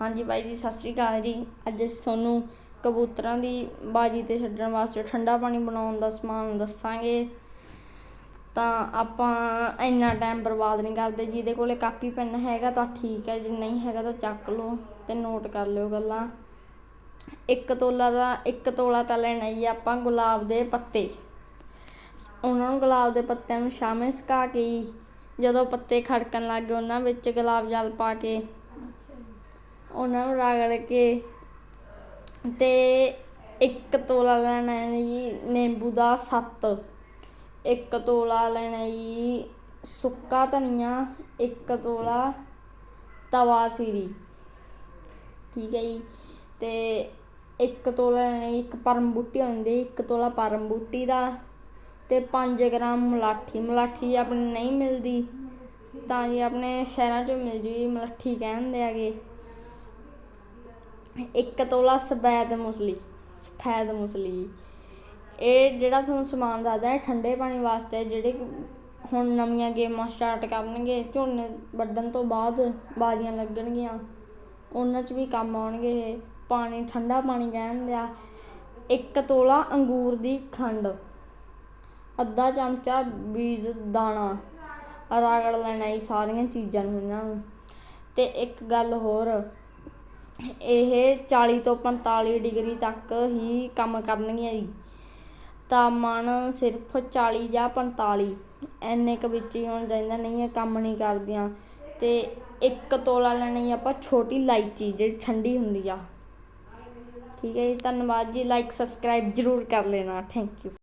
ਹਾਂਜੀ ਬਾਈ ਜੀ, ਸਤਿ ਸ੍ਰੀ ਅਕਾਲ ਜੀ। ਅੱਜ ਅਸੀਂ ਤੁਹਾਨੂੰ ਕਬੂਤਰਾਂ ਦੀ ਬਾਜੀ ਤੇ ਛੱਡਣ ਵਾਸਤੇ ਠੰਡਾ ਪਾਣੀ ਬਣਾਉਣ ਦਾ ਸਮਾਨ ਦੱਸਾਂਗੇ। ਤਾਂ ਆਪਾਂ ਇੰਨਾ ਟਾਈਮ ਬਰਬਾਦ ਨਹੀਂ ਕਰਦੇ। ਜਿਹਦੇ ਕੋਲੇ ਕਾਪੀ, ਪੈਨ ਹੈਗਾ ਤਾਂ ਠੀਕ ਹੈ। ਜੇ ਨਹੀਂ ਹੈਗਾ ਤਾਂ ਚੱਕ ਲਓ ਤੇ ਨੋਟ ਕਰ ਲਿਓ ਗੱਲਾਂ। ਇੱਕ ਤੋਲਾ ਦਾ, ਇੱਕ ਤੋਲਾ ਤਾਂ ਲੈਣਾ ਹੀ ਆਪਾਂ, ਗੁਲਾਬ ਦੇ ਪੱਤੇ। ਉਹਨਾਂ ਨੂੰ ਗੁਲਾਬ ਦੇ ਪੱਤਿਆਂ ਨੂੰ ਸ਼ਾਮੇ ਸੁਕਾ ਕੇ ਹੀ ਜਦੋਂ ਪੱਤੇ ਖੜਕਣ ਲੱਗ ਗਏ, ਉਹਨਾਂ ਵਿੱਚ ਗੁਲਾਬ ਜਲ ਪਾ ਕੇ ਉਹਨਾਂ ਨੂੰ ਰਗੜ ਕੇ ਤੇ ਇੱਕ ਤੋਲਾ ਲੈਣਾ ਹੈ ਜੀ ਨਿੰਬੂ ਦਾ ਸੱਤ। ਇੱਕ ਤੋਲਾ ਲੈਣਾ ਜੀ ਸੁੱਕਾ ਧਨੀਆ, ਇੱਕ ਤੋਲਾ ਤਵਾ ਸਿਰੀ। ਠੀਕ ਹੈ ਜੀ। ਤੇ ਇੱਕ ਤੋਲਾ ਲੈਣਾ ਜੀ ਇੱਕ ਪਰਮ ਬੂਟੀ ਹੁੰਦੀ ਇੱਕ ਤੋਲਾ ਪਰਮ ਬੂਟੀ ਦਾ ਤੇ 5 ਗ੍ਰਾਮ ਮਲਾਠੀ। ਮਲਾਠੀ ਜੇ ਆਪਣੇ ਨਹੀਂ ਮਿਲਦੀ ਤਾਂ ਜੀ ਆਪਣੇ ਸ਼ਹਿਰਾਂ 'ਚ ਮਿਲ ਜੂਗੀ ਜੀ ਮਲਾਠੀ ਕਹਿੰਦੇ ਆਗੇ ਇੱਕ ਤੋਲਾ ਸਫੈਦ ਮੁਸਲੀ ਸਫੈਦ ਮੁਸਲੀ। ਇਹ ਜਿਹੜਾ ਤੁਹਾਨੂੰ ਸਮਾਨ ਦੱਸਦਾ ਹੈ ਠੰਡੇ ਪਾਣੀ ਵਾਸਤੇ, ਜਿਹੜੇ ਹੁਣ ਨਵੀਆਂ ਗੇਮਾਂ ਸਟਾਰਟ ਕਰਨਗੇ, ਝੋਨੇ ਵੱਢਣ ਤੋਂ ਬਾਅਦ ਬਾਜ਼ੀਆਂ ਲੱਗਣਗੀਆਂ। ਉਹਨਾਂ 'ਚ ਵੀ ਕੰਮ ਆਉਣਗੇ ਇਹ। ਪਾਣੀ, ਠੰਡਾ ਪਾਣੀ ਕਹਿੰਦੇ ਆ ਇੱਕ ਤੋਲਾ ਅੰਗੂਰ ਦੀ ਖੰਡ। ਅੱਧਾ ਚਮਚਾ ਬੀਜ ਦਾਣਾ। ਰਗੜ ਲੈਣਾ, ਇਹ ਸਾਰੀਆਂ ਚੀਜ਼ਾਂ ਨੂੰ ਇਹਨਾਂ ਨੂੰ। ਤੇ ਇੱਕ ਗੱਲ ਹੋਰ ਇਹ 40 ਤੋਂ 45 ਡਿਗਰੀ ਤੱਕ ਹੀ ਕੰਮ ਕਰਨਗੀਆਂ ਜੀ। ਤਾਪਮਾਨ ਸਿਰਫ 40 ਜਾਂ ਪੰਤਾਲੀ, ਇੰਨੇ ਕੁ ਵਿੱਚ ਹੀ ਹੋਣਾ ਚਾਹੀਦਾ, ਨਹੀਂ ਇਹ ਕੰਮ ਨਹੀਂ ਕਰਦੀਆਂ। ਅਤੇ ਇੱਕ ਤੋਲਾ ਲੈਣੀ ਆਪਾਂ ਛੋਟੀ ਇਲਾਇਚੀ ਜਿਹੜੀ ਠੰਡੀ ਹੁੰਦੀ ਆ। ਠੀਕ ਹੈ ਜੀ, ਧੰਨਵਾਦ ਜੀ ਲਾਈਕ ਸਬਸਕ੍ਰਾਈਬ ਜ਼ਰੂਰ ਕਰ ਲੈਣਾ। Thank you